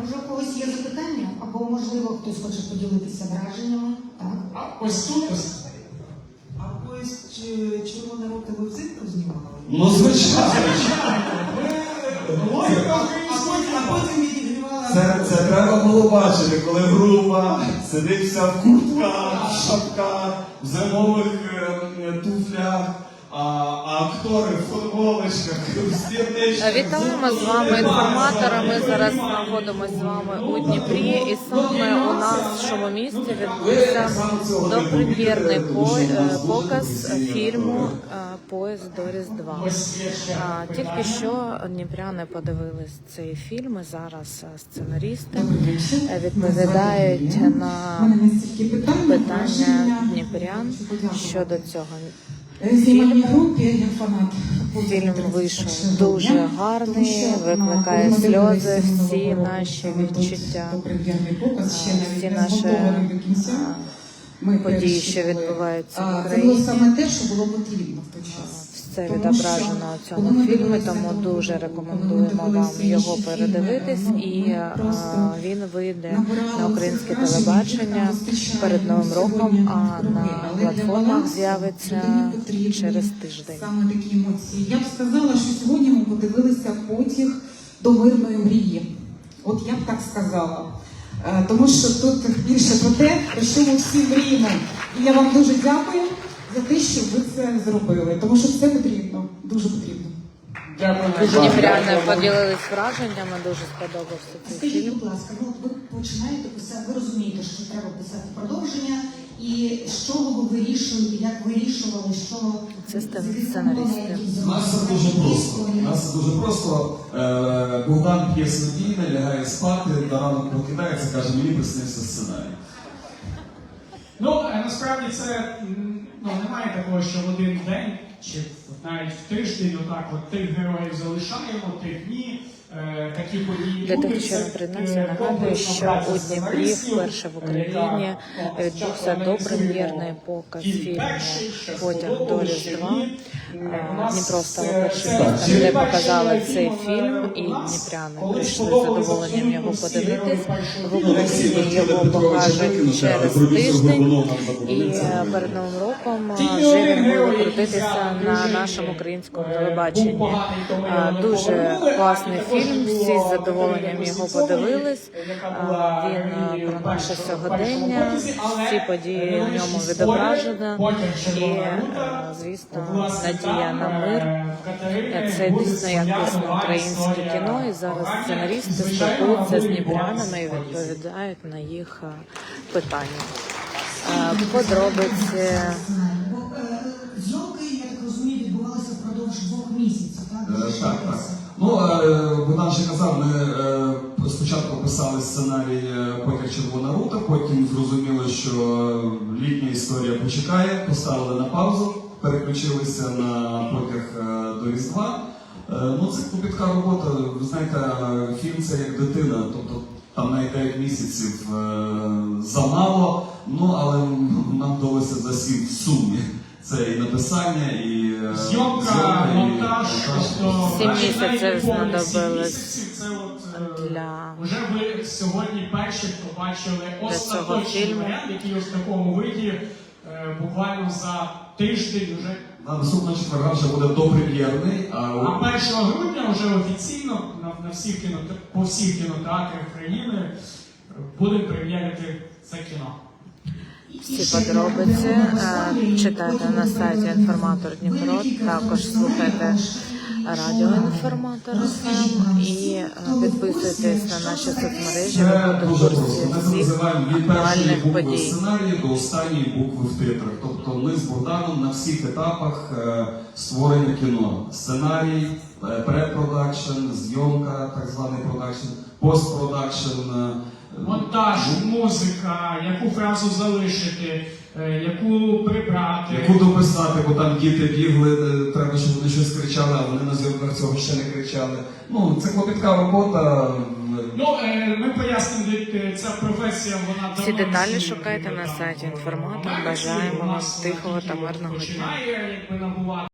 Може, у когось є запитання? Або, можливо, хтось хоче поділитися враженнями? Так. А ось тут ось А поїзд чи- червона рота ви взимку знімали? Ну, звичайно. логіка А потім, а потім відігрівала. Це, це треба було бачити, коли група сидить вся в куртках, в шапках, в зимових е, туфлях, а, актори в футболочках, в. Вітаємо з вами інформатора. Ми зараз знаходимося з вами у Дніпрі, і саме у нас в цьому місті відбувся допрем'єрний по- е, показ фільму е, Поїзд до Різдва. Тільки що дніпряни подивились цей фільм. і Зараз е, сценаристи е, відповідають на питання, питання дніпрян щодо цього. Фільм вийшов дуже гарний, викликає сльози, всі наші відчуття, всі наші події, що відбуваються в Україні. Це було саме те, що було потрібно в той час. Все відображено у цьому фільмі, тому дуже рекомендуємо вам його передивитись, і просто він вийде на українське телебачення перед новим роком, а на платформах з'явиться через тиждень. Саме такі емоції. Я б сказала, що сьогодні ми подивилися потяг до мирної мрії. От я б так сказала. Е, Тому що тут більше про те, про що ми всі мріємо. І я вам дуже дякую за те, що ви це зробили. Тому що це потрібно, дуже потрібно. Дякую. Дніпряни поділились враженнями, дуже сподобався цей Скажіть, фільм. будь ласка, ну от ви починаєте писати, ви розумієте, що треба писати продовження, і з чого ви вирішуєте, як вирішували, що Це сцен- зафіксовано, сценаристи. які У нас все дуже просто. У нас все дуже просто. Е, Богдан п'є снодійне, лягає спати, на ранок прокидається, каже, мені приснився сценарій. Ну, е, насправді це м, ну, немає такого, що в один день чи навіть в тиждень отак от тих героїв залишаємо, тих ні. е, Такі події Для тих, будуть. що е, нагадую, що у Дніпрі вперше в Україні ну, відбувся спочатку допрем'єрний показ фільм фільму Потяг до Різдва. Ні. Е, першим містом, де показали цей фільм, і дніпряни прийшли з задоволенням його подивитись. В. Україні його покажуть через тиждень. І е, перед новим роком е, він буде крутитися на нашому українському телебаченні. не Дуже класний фільм. Всі з задоволенням його подивились. Він про наше сьогодення, всі події в ньому потяг І, звісно, власне, надія на е, мир. Це дійсно якісне українське кіно, і зараз кохання. сценаристи спілкуються з вона і відповідають на їх е, питання. Е, Подробиці. Е, зйомки, я так розумію, відбувалися впродовж двох місяців, так? Е, Так. Ну, е, Богдан ще казав, ми е, спочатку писали сценарій е, Потяг Червона рута, потім зрозуміли, що літня історія почекає, поставили на паузу, переключилися на потяг е, до Різдва. Е, Ну, це клопітка робота. Ви знаєте, фільм це як дитина, тобто там навіть 9 місяців замало, ну але нам вдалося за сім в сумі. Це і написання, і Зйомка, і монтаж, тобто Сім місяців знадобилось е, для- вже ви сьогодні перші побачили остаточний фільму. варіант, який ось в такому виді е, буквально за тиждень вже. На наступного четверга вже буде допрем'єрний, а А у- 1 грудня вже офіційно на, на всіх кіно, по всіх кінотеатрах країни е, будемо прем'єрити це кіно. Всі подробиці е, читайте на сайті інформатор Дніпро. Також слухайте радіо інформатор ФМ і е, підписуйтесь на наші соцмережі. Ви будете дуже просто. Ми це всіх називаємо від першої актуальних подій. сценарії до останньої букви в титрах. Тобто ми з Богданом на всіх етапах е, створення кіно. Сценарій, е, препродакшн, зйомка, так званий продакшн, постпродакшн. Монтаж, музика, яку фразу залишити, яку прибрати. Яку дописати, бо там діти бігли, е, треба, щоб вони щось кричали, а вони на зйомках цього ще не кричали. Ну, це клопітка робота. Ну, е, ми пояснимо, ця професія, вона Всі деталі шукайте на сайті інформатор. Бажаємо вам тихого та мирного дня. починає, якби набувати.